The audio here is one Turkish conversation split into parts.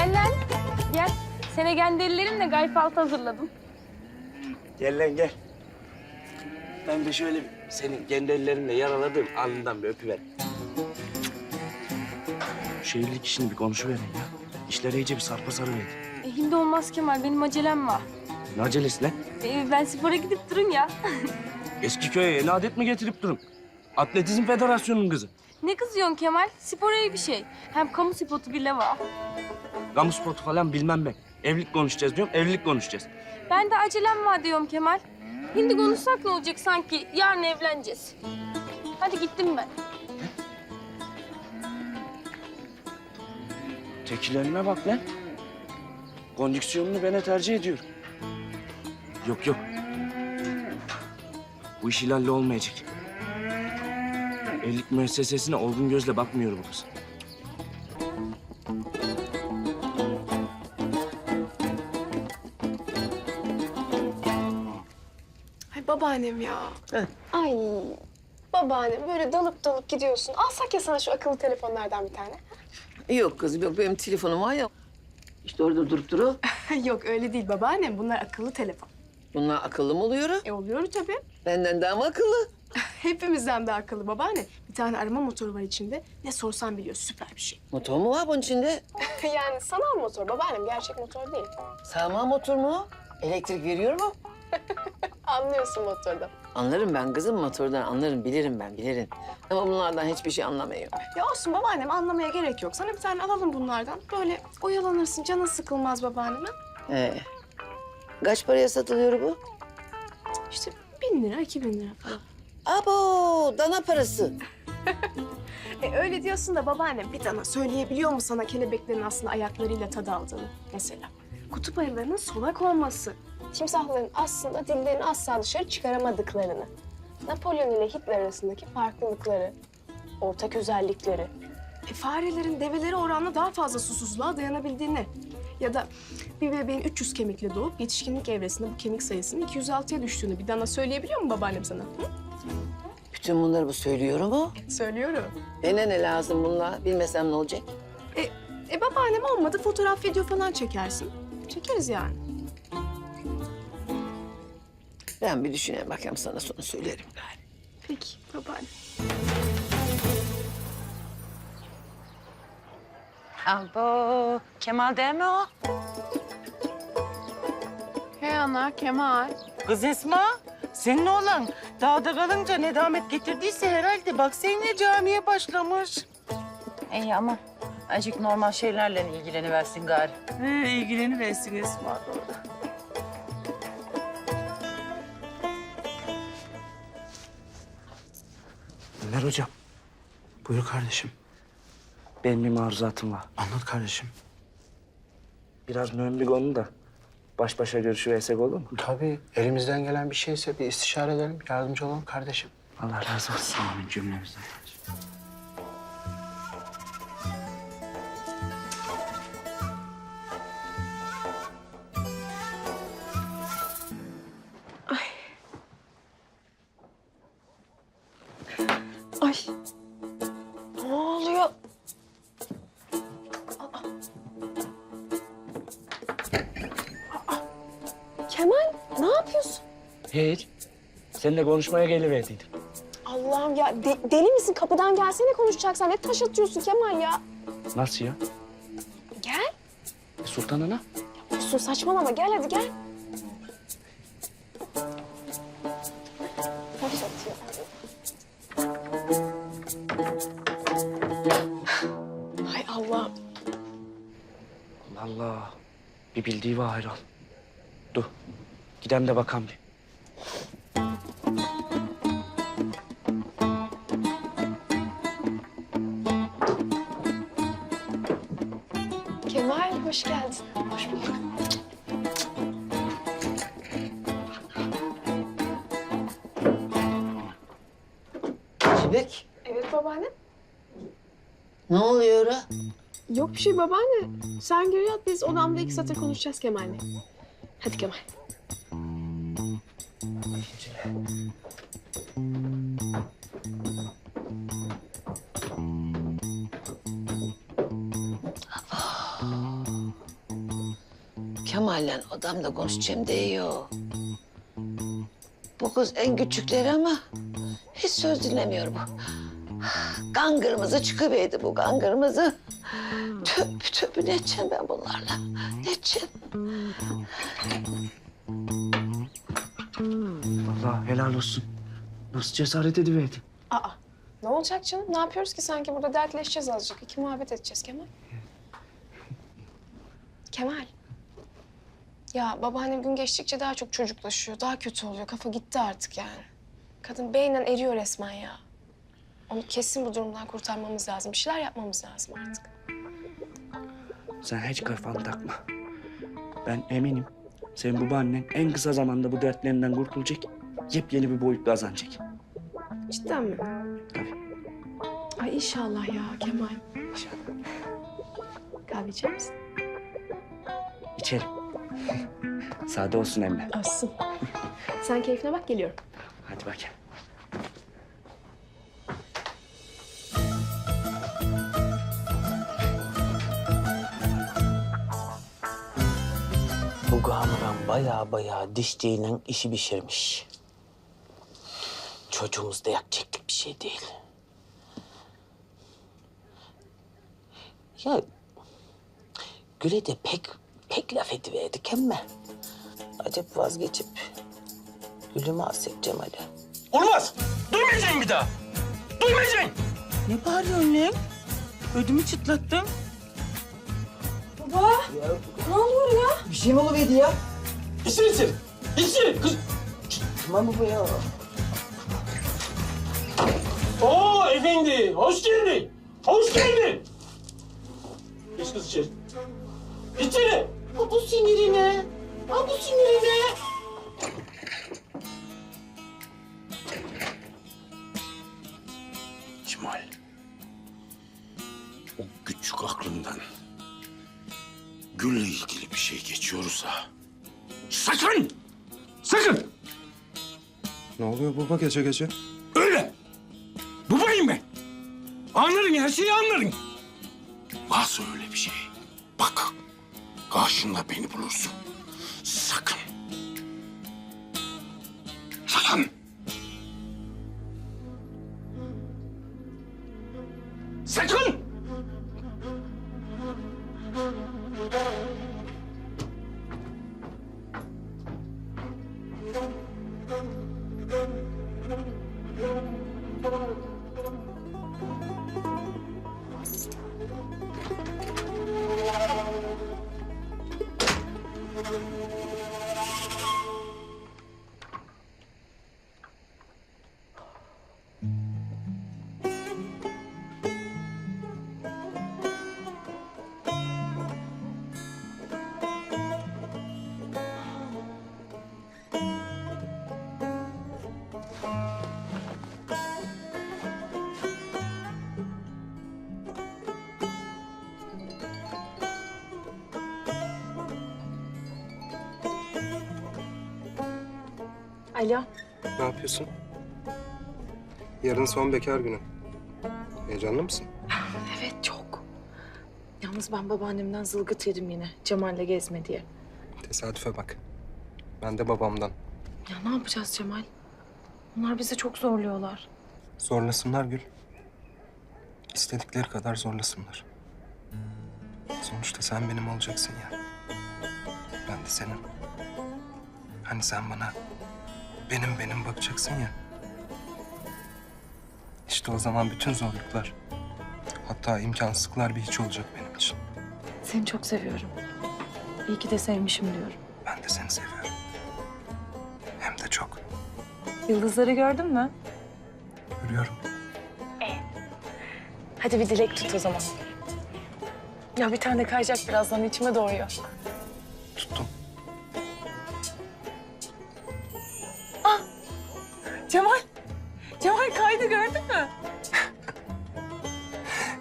Gel lan. Gel. Sene kendi ellerimle gayfaltı hazırladım. Gel lan gel. Ben de şöyle senin kendi ellerimle yaraladığım alnından bir öpüver. Şu evlilik işini bir konuşuverin ya. İşler iyice bir sarpa sarıverdi. E, hindi olmaz Kemal. Benim acelem var. Ne acelesi lan? E, ben spora gidip durun ya. Eski köye yeni adet mi getirip durun? Atletizm Federasyonu'nun kızı. Ne kızıyorsun Kemal? Spor iyi bir şey. Hem kamu spotu bile var. Kamu spotu falan bilmem ben. Evlilik konuşacağız diyorum, evlilik konuşacağız. Ben de acelem var diyorum Kemal. Hindi konuşsak ne olacak sanki? Yarın evleneceğiz. Hadi gittim ben. Tekilerine bak lan. Kondiksiyonunu bana tercih ediyorum. Yok yok. Bu iş ilerle olmayacak. Evlilik müessesesine olgun gözle bakmıyor bu kız. Ay babaannem ya. Ay babaannem böyle dalıp dalıp gidiyorsun. Alsak ya sana şu akıllı telefonlardan bir tane. Yok kızım yok benim telefonum var ya. İşte orada durup duru. Yok öyle değil babaannem. Bunlar akıllı telefon. Bunlar akıllı mı oluyor? E oluyor tabii. Benden daha mı akıllı? Hepimizden de akıllı babaanne. Bir tane arama motoru var içinde. Ne sorsan biliyor. Süper bir şey. Motor mu var bunun içinde? yani sanal motor babaannem. Gerçek motor değil. Sağma motor mu? Elektrik veriyor mu? Anlıyorsun motorda. Anlarım ben kızım motordan anlarım bilirim ben bilirim. Ama bunlardan hiçbir şey anlamıyorum. Ya olsun babaannem anlamaya gerek yok. Sana bir tane alalım bunlardan. Böyle oyalanırsın. Canın sıkılmaz babaanneme. Ee, kaç paraya satılıyor bu? İşte bin lira, iki bin lira falan. Abo dana parası. E öyle diyorsun da babaannem bir tane söyleyebiliyor mu sana kelebeklerin aslında ayaklarıyla tad aldığını mesela? Kutup ayılarının solak olması. Timsahların aslında dillerini asla dışarı çıkaramadıklarını. Napolyon ile Hitler arasındaki farklılıkları, ortak özellikleri. E, farelerin develere oranla daha fazla susuzluğa dayanabildiğini. Ya da bir bebeğin 300 kemikle doğup yetişkinlik evresinde bu kemik sayısının 206'ya düştüğünü bir dana söyleyebiliyor mu babaannem sana? Hı? Bütün bunları bu söylüyor mu? Söylüyorum. Bana ne lazım bunlar? Bilmesem ne olacak? E, e babaannem olmadı fotoğraf video falan çekersin. Çekeriz yani. Ben bir düşüneyim bakayım sana sonra söylerim gari. Peki babaanne. Abo, Kemal değil mi o? He ana Kemal. Kız Esma, senin oğlan dağda kalınca nedamet getirdiyse herhalde bak seninle camiye başlamış. İyi ama azıcık normal şeylerle ilgileniversin gari. He, ilgileniversin Esma doğru. Ömer hocam. Buyur kardeşim. Benim bir maruzatım var. Anlat kardeşim. Biraz mühim bir konu da baş başa görüşüversek olur mu? Tabii elimizden gelen bir şeyse bir istişare edelim, yardımcı olalım kardeşim. Allah razı olsun. Amin cümlemizden. Hiç. Seninle konuşmaya geliverdiydim. Allah'ım ya de- deli misin? Kapıdan gelsene konuşacaksan. Ne taş atıyorsun Kemal ya? Nasıl ya? Gel. Sultan Ana? Olsun saçmalama gel hadi gel. Taş atıyor. Hay Allah. Allah Allah. Bir bildiği var hayran. Dur. Gidem de bakalım bir. Bir şey babaanne. Sen geri yat biz odamda iki satır konuşacağız Kemal'le. Hadi Kemal. Kemal'le odamda konuşacağım diyor. Bu kız en küçükleri ama hiç söz dinlemiyor bu. Kan kırmızı çıkıverdi bu kan kırmızı. Töp töpü ne edeceğim ben bunlarla? Ne edeceğim? Vallahi helal olsun. Nasıl cesaret ediverdin? Aa, ne olacak canım? Ne yapıyoruz ki sanki burada dertleşeceğiz azıcık. İki muhabbet edeceğiz Kemal. Kemal. Ya babaannem gün geçtikçe daha çok çocuklaşıyor. Daha kötü oluyor. Kafa gitti artık yani. Kadın beynen eriyor resmen ya. Onu kesin bu durumdan kurtarmamız lazım. Bir şeyler yapmamız lazım artık. Sen hiç kafanı takma. Ben eminim senin babaannen en kısa zamanda bu dertlerinden kurtulacak. Yepyeni bir boyut kazanacak. Cidden mi? Tabii. Ay inşallah ya Kemal. İnşallah. Kahve içer misin? İçerim. Sade olsun emmi. Olsun. Sen keyfine bak geliyorum. Hadi bakayım. Bu Gamuran baya baya dişçiyle işi pişirmiş. Çocuğumuz da yakacaklık bir şey değil. Ya Gül'e de pek pek laf ediverdik ama acaba vazgeçip Gül'ümü alsak Cemal'e. Olmaz. Duymayacaksın bir daha. Duymayacaksın. Ne bağırıyorsun lan? Ödümü çıtlattın. İçin için. İçin. Kız. Tamam baba ya. Oo efendi, hoş geldin. Hoş geldin. Geç kız içeri. İçeri. Ha bu sinirine. Ha bu sinirine. Sakın! Ne oluyor baba gece gece? Öyle! Babayım ben. Anlarım her şeyi anlarım. Varsa öyle bir şey. Bak, karşında beni bulursun. Alo. Ne yapıyorsun? Yarın son bekar günü. Heyecanlı mısın? Evet çok. Yalnız ben babaannemden zılgıt yedim yine. Cemal'le gezme diye. Tesadüfe bak. Ben de babamdan. Ya ne yapacağız Cemal? Onlar bizi çok zorluyorlar. Zorlasınlar Gül. İstedikleri kadar zorlasınlar. Sonuçta sen benim olacaksın ya. Ben de senin. Hani sen bana benim benim bakacaksın ya. İşte o zaman bütün zorluklar, hatta imkansızlıklar bir hiç olacak benim için. Seni çok seviyorum. İyi ki de sevmişim diyorum. Ben de seni seviyorum. Hem de çok. Yıldızları gördün mü? Görüyorum. Hadi bir dilek tut o zaman. Ya bir tane kayacak birazdan içime doğuyor.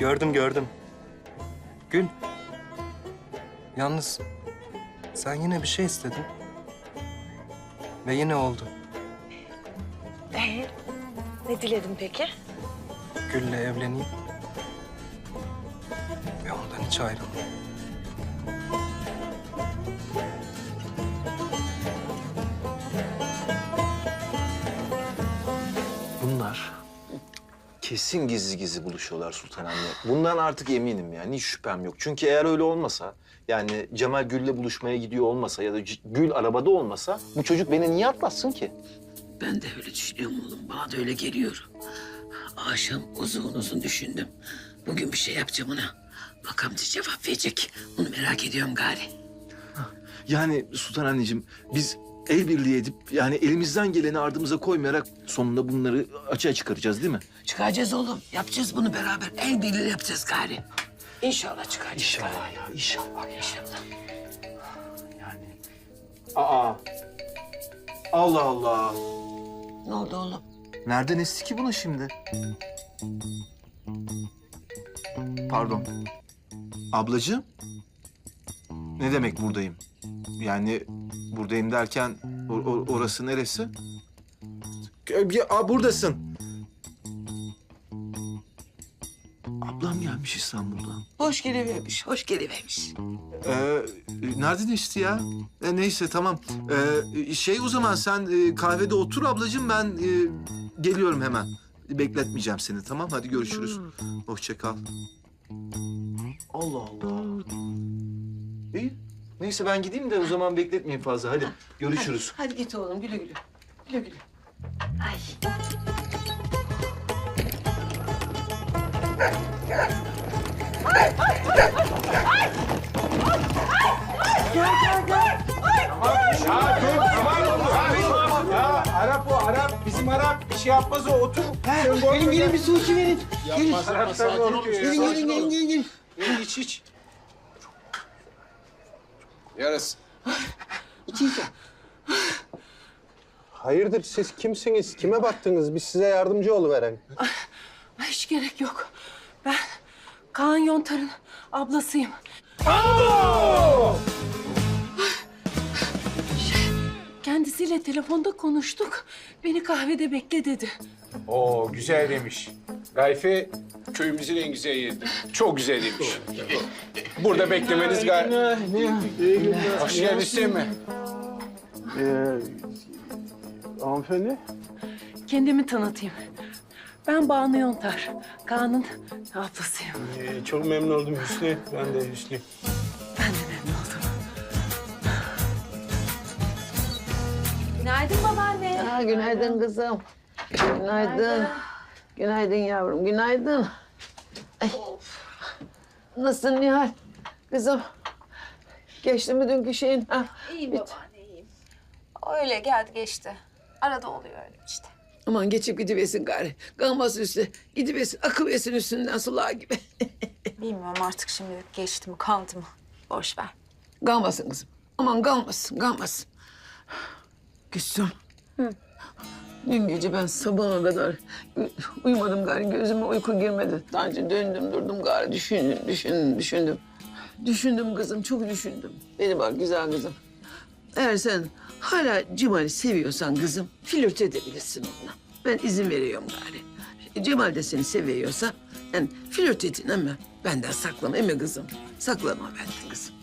Gördüm gördüm. Gül. Yalnız sen yine bir şey istedin. Ve yine oldu. Ee, ne diledin peki? Gül'le evleneyim. Ve ondan hiç ayrılmayayım. Kesin gizli gizli buluşuyorlar Sultan anne. Bundan artık eminim yani hiç şüphem yok. Çünkü eğer öyle olmasa yani Cemal Gül'le buluşmaya gidiyor olmasa ya da C- Gül arabada olmasa bu çocuk beni niye atlatsın ki? Ben de öyle düşünüyorum oğlum. Bana da öyle geliyor. Akşam uzun uzun düşündüm. Bugün bir şey yapacağım ona. Bakalım ne cevap verecek. Onu merak ediyorum gari. Yani Sultan anneciğim biz el birliği edip yani elimizden geleni ardımıza koymayarak sonunda bunları açığa çıkaracağız değil mi? Çıkaracağız oğlum. Yapacağız bunu beraber. El birliğiyle yapacağız gari. İnşallah çıkaracağız. İnşallah ya inşallah. İnşallah. Yani. Aa. Allah Allah. Ne oldu oğlum? Nereden esti ki bunu şimdi? Pardon. Ablacığım. Ne demek buradayım? Yani buradayım derken or- or- orası neresi? Ya, aa, buradasın. Ablam gelmiş İstanbul'dan. Hoş gelivermiş, hoş gelivermiş. Ee, nereden esti ya? E, neyse tamam. Ee, şey o zaman sen e, kahvede otur ablacığım ben e, geliyorum hemen. Bekletmeyeceğim seni tamam hadi görüşürüz. Hoşça kal. Allah Allah. İyi. Neyse ben gideyim de o zaman bekletmeyin fazla hadi görüşürüz. Hadi git oğlum, güle güle. Güle güle. Ay. Ya Arap o Arap. Bizim Arap bir şey yapmaz o otur. gelin gelin bir su içi verin. Yapmaz Arap tabii onu. Gelin gelin gelin gelin. gelin. Gelin iç iç. Yarası. Hayırdır siz kimsiniz? Kime baktınız? Biz size yardımcı oluveren. Ay, hiç gerek yok. Ben Kaan Yontar'ın ablasıyım. Şey, Kendisiyle telefonda konuştuk. Beni kahvede bekle dedi. Oo güzel demiş. Gayfe köyümüzün en güzel yeridir. Çok güzel demiş. Burada beklemeniz gayet... Hoş geldin Semi. Ee, hanımefendi? Kendimi tanıtayım. Ben Banu Yontar. Kaan'ın ablasıyım. Ee, çok memnun oldum Hüsnü. Ben de Hüsnü. Ha, günaydın kızım. Günaydın. Günaydın yavrum, günaydın. Ay. Nasılsın Nihal? Kızım. Geçti mi dünkü şeyin? Ha? İyiyim Bit- babaanne iyiyim. Öyle geldi geçti. Arada oluyor öyle işte. Aman geçip gidiversin gari. Kalmasın üstüne. Gidiversin, akıversin üstünden sular gibi. Bilmiyorum artık şimdi geçti mi kaldı mı. Boş ver. kalmasın kızım. Aman kalmasın, kalmasın. Gülsüm. Dün gece ben sabaha kadar uyumadım gari. Gözüme uyku girmedi. Daha döndüm durdum gari. Düşündüm, düşündüm, düşündüm. Düşündüm kızım, çok düşündüm. Beni bak güzel kızım. Eğer sen hala Cemal'i seviyorsan kızım, flört edebilirsin onunla. Ben izin veriyorum gari. Cemal de seni seviyorsa, yani flört edin ama benden saklama, eme kızım. Saklama benden kızım.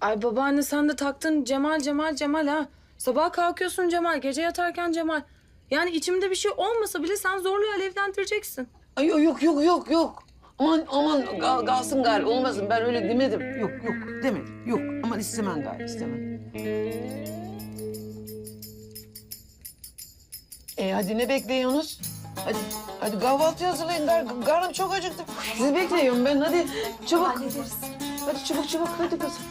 Ay babaanne sen de taktın Cemal Cemal Cemal ha. Sabah kalkıyorsun Cemal, gece yatarken Cemal. Yani içimde bir şey olmasa bile sen zorla alevlendireceksin. Ay yok yok yok yok yok. Aman aman kal, kalsın gari olmasın ben öyle demedim. Yok yok demedim yok aman istemem gari istemem. E hadi ne bekliyorsunuz? Hadi hadi kahvaltı hazırlayın gar, karnım çok acıktı. Sizi bekliyorum ben hadi çabuk. Hadi çabuk çabuk hadi kızım.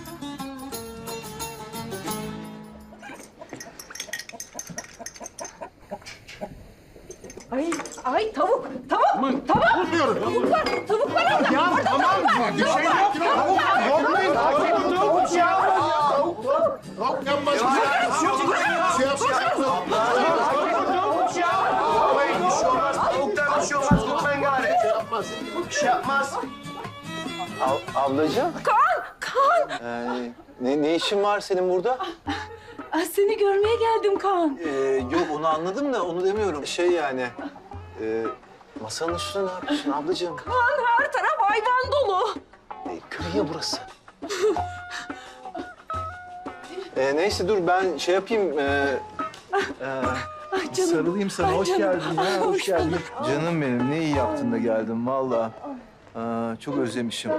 Ay tavuk, tavuk, tavuk. Tavuk var, tavuk var orada. Ya tamam. Bir şey yok. Tavuk, korkmayın. Tavuk, tavuk ya. Tavuk, tavuk. Tavuk yanmaz. Şey yapsın. Tavuk ya. Korkmayın, bir şey olmaz. Tavuktan bir şey olmaz. Korkmayın gari. Şey yapmaz. Şey yapmaz. ablacığım. Kaan, Kaan. Ee, ne, ne işin var senin burada? Ay, seni görmeye geldim Kaan. Ee, yok onu anladım da onu demiyorum. Şey yani. E, masanın üstünde ne yapıyorsun ablacığım? Kaan her taraf hayvan dolu. E, köy ya burası. Ee, neyse dur ben şey yapayım. Ee, ee, sarılayım sana. hoş geldin ya. Hoş, geldin. Canım benim ne iyi yaptın da geldin valla. Aa, çok özlemişim.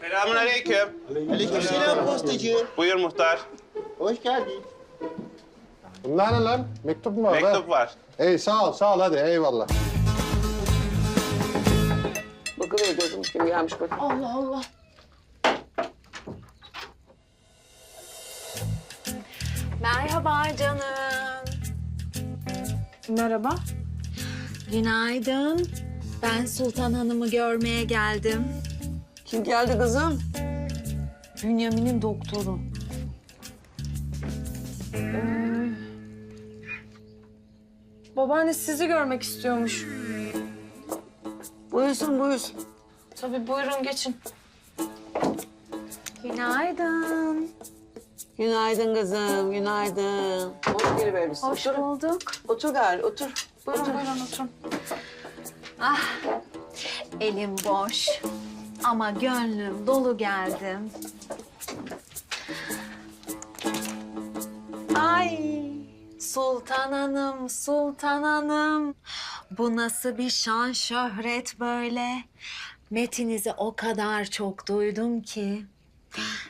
Selamünaleyküm. Aleykümselam postacı. Buyur muhtar. Hoş geldin. Bunlar ne lan? Mektup mu var? Mektup var. Ey sağ ol, sağ ol hadi eyvallah. Bakıver gözüm kim gelmiş bak. Allah Allah. Merhaba canım. Merhaba. Günaydın. Ben Sultan Hanım'ı görmeye geldim. Kim geldi kızım? Bünyamin'in doktoru. Ee, babaanne sizi görmek istiyormuş. Buyursun buyursun. Tabii buyurun geçin. Günaydın. Günaydın kızım, günaydın. Hoş gelivermişsin. Hoş otur. bulduk. Otur gari, otur. Buyurun buyurun oturun. Ah, elim boş. Ama gönlüm dolu geldim. Ay, Sultan Hanım, Sultan Hanım. Bu nasıl bir şan şöhret böyle? Metinizi o kadar çok duydum ki.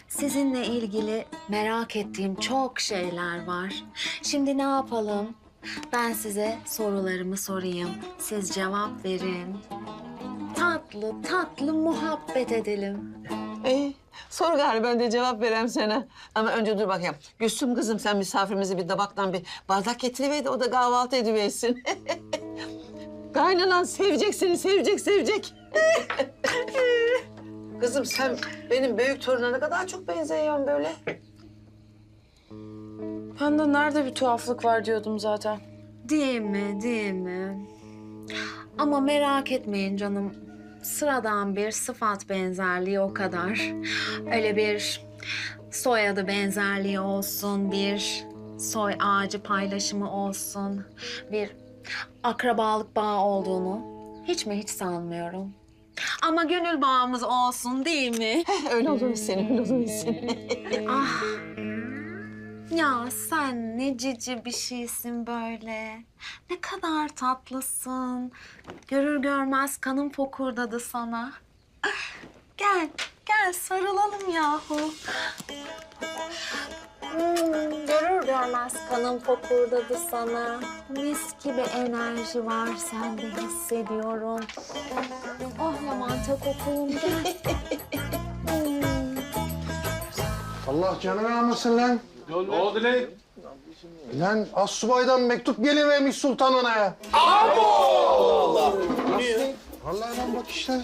Sizinle ilgili merak ettiğim çok şeyler var. Şimdi ne yapalım? Ben size sorularımı sorayım. Siz cevap verin. Tatlı tatlı muhabbet edelim. İyi. Sor gari ben de cevap vereyim sana. Ama önce dur bakayım. Gülsüm kızım sen misafirimizi bir tabaktan bir bardak getiriver de o da kahvaltı ediversin. Kaynanan sevecek seni, sevecek, sevecek. kızım sen benim büyük torununa ne kadar çok benziyorsun böyle. Ben de nerede bir tuhaflık var diyordum zaten. Değil mi, değil mi? Ama merak etmeyin canım. Sıradan bir sıfat benzerliği o kadar. Öyle bir soyadı benzerliği olsun, bir soy ağacı paylaşımı olsun, bir akrabalık bağı olduğunu hiç mi hiç sanmıyorum. Ama gönül bağımız olsun değil mi? öyle olur senin, öyle olur senin. Ah. Ya sen ne cici bir şeysin böyle. Ne kadar tatlısın. Görür görmez kanım fokurdadı sana. Gel, gel sarılalım yahu. Hmm, görür görmez kanım fokurdadı sana. Mis gibi enerji var sende hissediyorum. Oh lamanta kokulum gel. Allah canını almasın lan. Ne oldu lan? Lan Assubay'dan mektup gelivermiş Sultan Ana'ya. Allah Vallahi lan bak işte.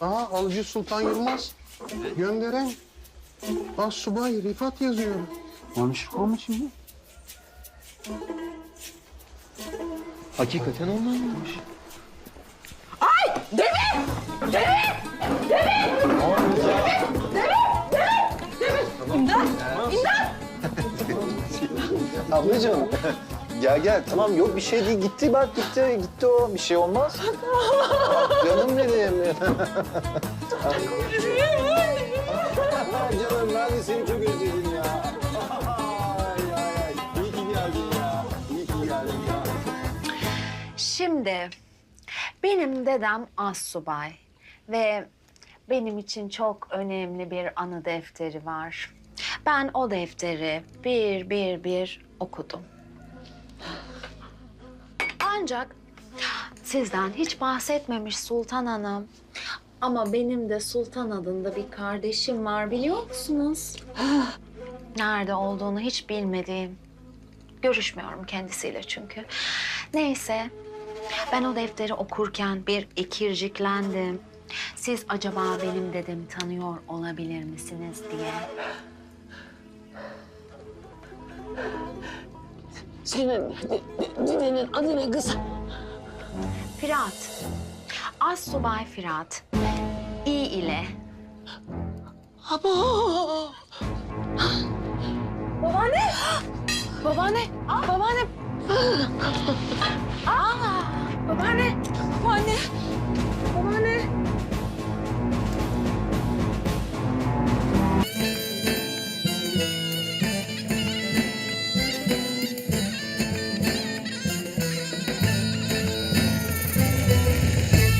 Aha alıcı Sultan Yılmaz. Gönderen Assubay Rifat yazıyor. Yanlışlık olmuş şimdi. Hakikaten onlarmış. Ablacığım gel gel tamam yok bir şey değil gitti bak gitti gitti o bir şey olmaz. Canım benim. Canım ben de seni çok özledim ya. Ay, ay, ay. İyi ki geldin ya. İyi ki geldin ya. Şimdi benim dedem assubay ve benim için çok önemli bir anı defteri var. Ben o defteri bir bir bir okudum. Ancak sizden hiç bahsetmemiş Sultan Hanım. Ama benim de Sultan adında bir kardeşim var biliyor musunuz? Nerede olduğunu hiç bilmediğim. Görüşmüyorum kendisiyle çünkü. Neyse ben o defteri okurken bir ikirciklendim. Siz acaba benim dedemi tanıyor olabilir misiniz diye. Senin dedenin adı ne kızım? Firat. Assubay Firat. İ ile. Abo! Babaanne! Babaanne! Babaanne! Aa! Babaanne! Babaanne!